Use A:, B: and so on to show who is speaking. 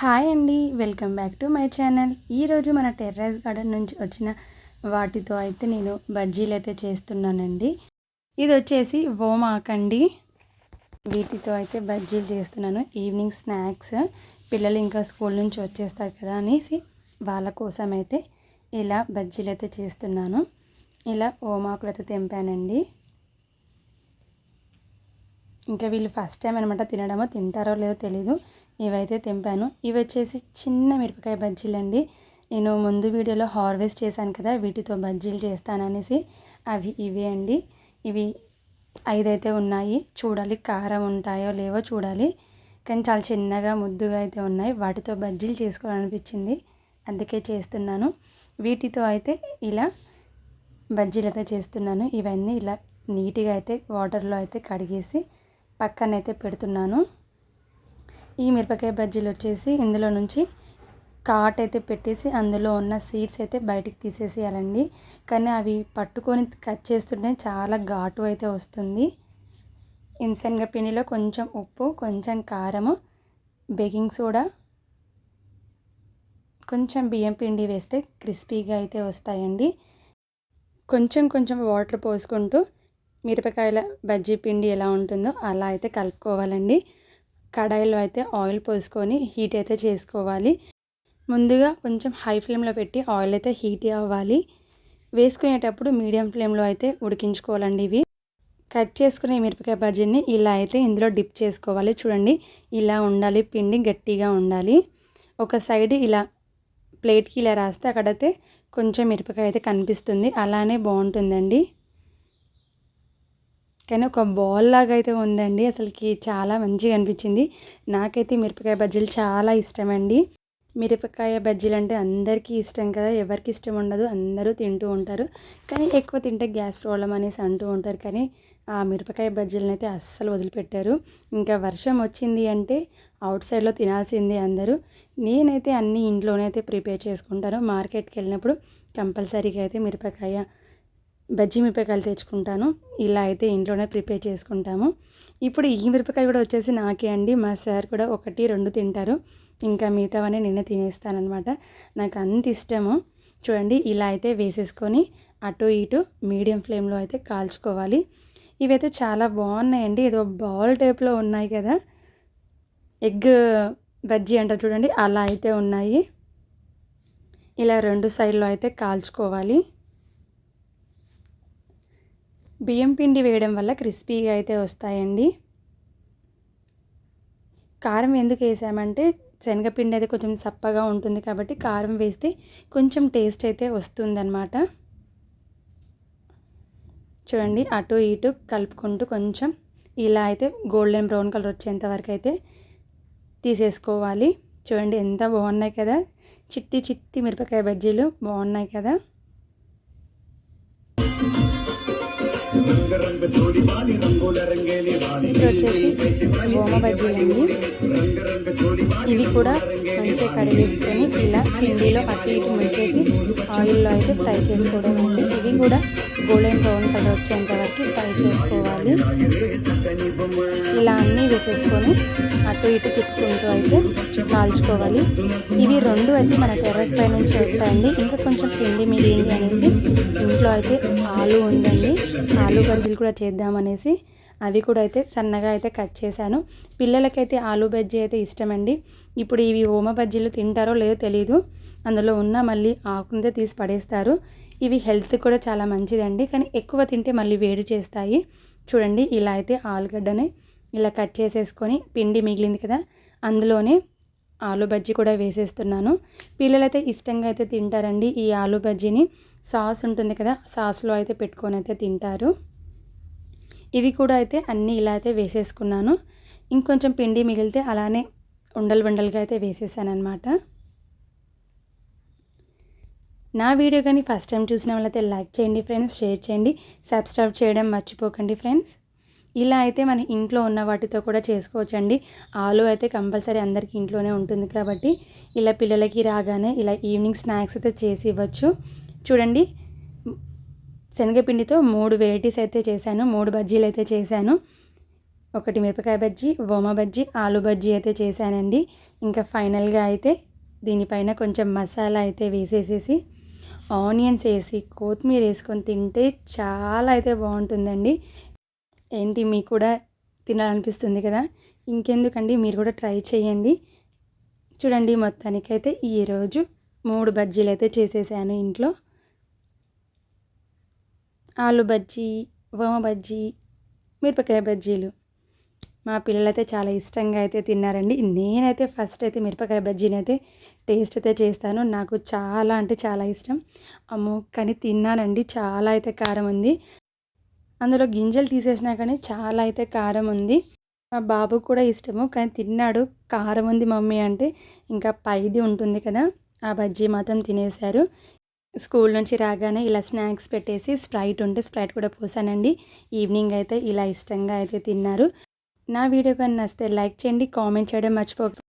A: Hi అండి welcome back to my channel. ఈరోజు మన టెర్రస్ గార్డెన్ నుంచి వచ్చిన వాటితో అయితే నేను బజ్జీలు అయితే చేస్తున్నానండి. ఇది వచ్చేసి ఓమాకండి వీటితో అయితే బజ్జీలు చేస్తున్నాను. Evening snacks. పిల్లలు ఇంకా స్కూల్ నుంచి వచ్చేస్తారు కదా అనేసి వాళ్ళ కోసం అయితే ఇలా బజ్జీలు అయితే చేస్తున్నాను. ఇలా ఓమాకులు అయితే తెంపానండి. ఇంకా వీళ్ళు ఫస్ట్ టైం అనమాట తినడమో తింటారో లేదో తెలీదు. ఇవైతే తెంపాను. ఇవి వచ్చేసి చిన్న మిరపకాయ బజ్జీలు అండి నేను ముందు వీడియోలో హార్వెస్ట్ చేశాను కదా వీటితో బజ్జీలు చేస్తాననేసి అవి ఇవే అండి. ఇవి ఐదైతే ఉన్నాయి. చూడాలి కారం ఉంటాయో లేవో చూడాలి. కానీ చాలా చిన్నగా ముద్దుగా అయితే ఉన్నాయి. వాటితో బజ్జీలు చేసుకోవాలనిపించింది. అందుకే చేస్తున్నాను. వీటితో అయితే ఇలా బజ్జీలు అయితే చేస్తున్నాను. ఇవన్నీ ఇలా నీట్గా అయితే వాటర్లో అయితే కడిగేసి పక్కనైతే పెడుతున్నాను. ఈ మిరపకాయ బజ్జీలు వచ్చేసి ఇందులో నుంచి కాట్ అయితే పెట్టేసి అందులో ఉన్న సీడ్స్ అయితే బయటికి తీసేసేయాలండి. కానీ అవి పట్టుకొని కట్ చేస్తుంటే చాలా ఘాటు అయితే వస్తుంది. ఇన్సెన్గ పిండిలో కొంచెం ఉప్పు కొంచెం కారము బేకింగ్ సోడా కొంచెం బియ్యం పిండి వేస్తే క్రిస్పీగా అయితే వస్తాయండి. కొంచెం కొంచెం వాటర్ పోసుకుంటూ మిరపకాయల బజ్జీ పిండి ఎలా ఉంటుందో అలా అయితే కలుపుకోవాలండి. కడాయిలో అయితే ఆయిల్ పోసుకొని హీట్ అయితే చేసుకోవాలి. ముందుగా కొంచెం హై ఫ్లేమ్లో పెట్టి ఆయిల్ అయితే హీట్ అవ్వాలి. వేసుకునేటప్పుడు మీడియం ఫ్లేమ్లో అయితే ఉడికించుకోవాలండి ఇవి. కట్ చేసుకునే మిరపకాయ బజ్జీని ఇలా అయితే ఇందులో డిప్ చేసుకోవాలి. చూడండి ఇలా ఉండాలి పిండి గట్టిగా ఉండాలి. ఒక సైడ్ ఇలా ప్లేట్కి ఇలా రాస్తే అక్కడైతే కొంచెం మిరపకాయ అయితే కనిపిస్తుంది. అలానే బాగుంటుందండి. కానీ ఒక బాల్ లాగా అయితే ఉందండి. అసలుకి చాలా మంచిగా అనిపించింది. నాకైతే మిరపకాయ బజ్జీలు చాలా ఇష్టం అండి మిరపకాయ బజ్జీలు అంటే అందరికీ ఇష్టం కదా. ఎవరికి ఇష్టం ఉండదు. అందరూ తింటూ ఉంటారు. కానీ ఎక్కువ తింటే గ్యాస్ ప్రాబ్లం అనేసి అంటూ ఉంటారు. కానీ ఆ మిరపకాయ బజ్జీలను అయితే అస్సలు వదిలిపెట్టారు. ఇంకా వర్షం వచ్చింది అంటే అవుట్ సైడ్లో తినాల్సిందే అందరూ. నేనైతే అన్నీ ఇంట్లోనే అయితే ప్రిపేర్ చేసుకుంటాను. మార్కెట్కి వెళ్ళినప్పుడు కంపల్సరీగా అయితే మిరపకాయ బజ్జీ మిరపకాయలు తెచ్చుకుంటాను. ఇలా అయితే ఇంట్లోనే ప్రిపేర్ చేసుకుంటాము. ఇప్పుడు ఈ మిరపకాయ కూడా వచ్చేసి నాకే అండి. మా సార్ కూడా ఒకటి రెండు తింటారు. ఇంకా మిగతావన్నీ నిన్న తినేస్తానమాట నాకు అంత ఇష్టము. చూడండి ఇలా అయితే వేసేసుకొని అటు ఇటు మీడియం ఫ్లేమ్లో అయితే కాల్చుకోవాలి. ఇవైతే చాలా బాగున్నాయండి. ఏదో బాల్ టైప్లో ఉన్నాయి కదా. ఎగ్ బజ్జీ అంటారు చూడండి అలా అయితే ఉన్నాయి. ఇలా రెండు సైడ్లో అయితే కాల్చుకోవాలి. బియ్యం పిండి వేయడం వల్ల క్రిస్పీగా అయితే వస్తాయండి. కారం ఎందుకు వేసామంటే శనగపిండి అయితే కొంచెం సప్పగా ఉంటుంది కాబట్టి కారం వేస్తే కొంచెం టేస్ట్ అయితే వస్తుందన్నమాట. చూడండి అటు ఇటు కలుపుకుంటూ కొంచెం ఇలా అయితే గోల్డెన్ బ్రౌన్ కలర్ వచ్చేంత వరకు అయితే తీసేసుకోవాలి. చూడండి ఎంత బాగున్నాయి కదా. చిట్టి చిట్టి మిరపకాయ బజ్జీలు బాగున్నాయి కదా. ఇప్పుడు వచ్చేసి గోమ బజ్జీలండి ఇవి కూడా మంచిగా కడిగేసుకొని ఇలా పిండిలో అటు ఇటు ముంచేసి ఆయిల్లో అయితే ఫ్రై చేసుకోవడం అండి ఇవి కూడా గోల్డెన్ బ్రౌన్ కలర్ వచ్చేంత వరకు ఫ్రై చేసుకోవాలి. ఇలా అన్నీ వేసేసుకొని అటు ఇటు తిప్పుకుంటూ అయితే కాల్చుకోవాలి. ఇవి రెండు అయితే మన టెర్రస్ పై నుంచి వచ్చాయండి. ఇంకా కొంచెం పిండి మిగిలింది అనేసి ఇంట్లో అయితే ఆలు ఉందండి. ఆలు బజ్జీలు కూడా చేద్దామనేసి అవి కూడా అయితే సన్నగా అయితే కట్ చేశాను. పిల్లలకైతే ఆలు బజ్జీ అయితే ఇష్టమండి. ఇప్పుడు ఇవి ఓమ బజ్జీలు తింటారో లేదో తెలియదు అందులో ఉన్న మళ్ళీ ఆకునితే తీసి పడేస్తారు. ఇవి హెల్త్ కూడా చాలా మంచిదండి. కానీ ఎక్కువ తింటే మళ్ళీ వేడి చేస్తాయి. చూడండి ఇలా అయితే ఆలుగడ్డని ఇలా కట్ చేసేసుకొని పిండి మిగిలింది కదా అందులోనే ఆలు బజ్జీ కూడా వేసేస్తున్నాను. పిల్లలైతే ఇష్టంగా అయితే తింటారండి ఈ ఆలు బజ్జీని. సాస్ ఉంటుంది కదా సాస్లో అయితే పెట్టుకొని అయితే తింటారు. ఇవి కూడా అయితే అన్నీ ఇలా అయితే వేసేసుకున్నాను. ఇంకొంచెం పిండి మిగిలితే అలానే ఉండలు ఉండలుగా అయితే వేసేసాను అనమాట నా వీడియో కానీ ఫస్ట్ టైం చూసిన వాళ్ళైతే లైక్ చేయండి ఫ్రెండ్స్ షేర్ చేయండి సబ్స్క్రైబ్ చేయడం మర్చిపోకండి ఫ్రెండ్స్. ఇలా అయితే మన ఇంట్లో ఉన్న వాటితో కూడా చేసుకోవచ్చండి. ఆలు అయితే కంపల్సరీ అందరికీ ఇంట్లోనే ఉంటుంది కాబట్టి ఇలా పిల్లలకి రాగానే ఇలా ఈవినింగ్ స్నాక్స్ అయితే చేసి ఇవ్వచ్చు. చూడండి శనగపిండితో మూడు వెరైటీస్ అయితే చేశాను. మూడు బజ్జీలు అయితే చేశాను. ఒకటి మిరపకాయ బజ్జీ ఓమ బజ్జీ ఆలు బజ్జీ అయితే చేశానండి. ఇంకా ఫైనల్గా అయితే దీనిపైన కొంచెం మసాలా అయితే వేసేసేసి ఆనియన్స్ వేసి కొత్తిమీర వేసుకొని తింటే చాలా అయితే బాగుంటుందండి. ఏంటి మీకు కూడా తినాలనిపిస్తుంది కదా? ఇంకెందుకండి? మీరు కూడా ట్రై చేయండి. చూడండి మొత్తానికైతే ఈరోజు మూడు బజ్జీలు అయితే చేసేసాను ఇంట్లో. ఆలు బజ్జీ ఓమ బజ్జీ మిరపకాయ బజ్జీలు. మా పిల్లలైతే చాలా ఇష్టంగా అయితే తిన్నారండి. నేనైతే ఫస్ట్ అయితే మిరపకాయ బజ్జీని అయితే టేస్ట్ అయితే చేస్తాను. నాకు చాలా అంటే చాలా ఇష్టం. అమ్మో కానీ తిన్నానండి. చాలా అయితే కారం ఉంది. అందులో గింజలు తీసేసినా కానీ చాలా అయితే కారం ఉంది. మా బాబుకు కూడా ఇష్టము కానీ తిన్నాడు. కారం ఉంది మమ్మీ అంటే ఇంకా పైది ఉంటుంది కదా ఆ బజ్జీ మాత్రం తినేశారు. స్కూల్ నుంచి రాగానే ఇలా స్నాక్స్ పెట్టేసి స్ప్రైట్ ఉంటే స్ప్రైట్ కూడా పోసానండి. ఈవినింగ్ అయితే ఇలా ఇష్టంగా అయితే తిన్నారు. నా వీడియో కానీ నచ్చితే లైక్ చేయండి కామెంట్ చేయడం మర్చిపో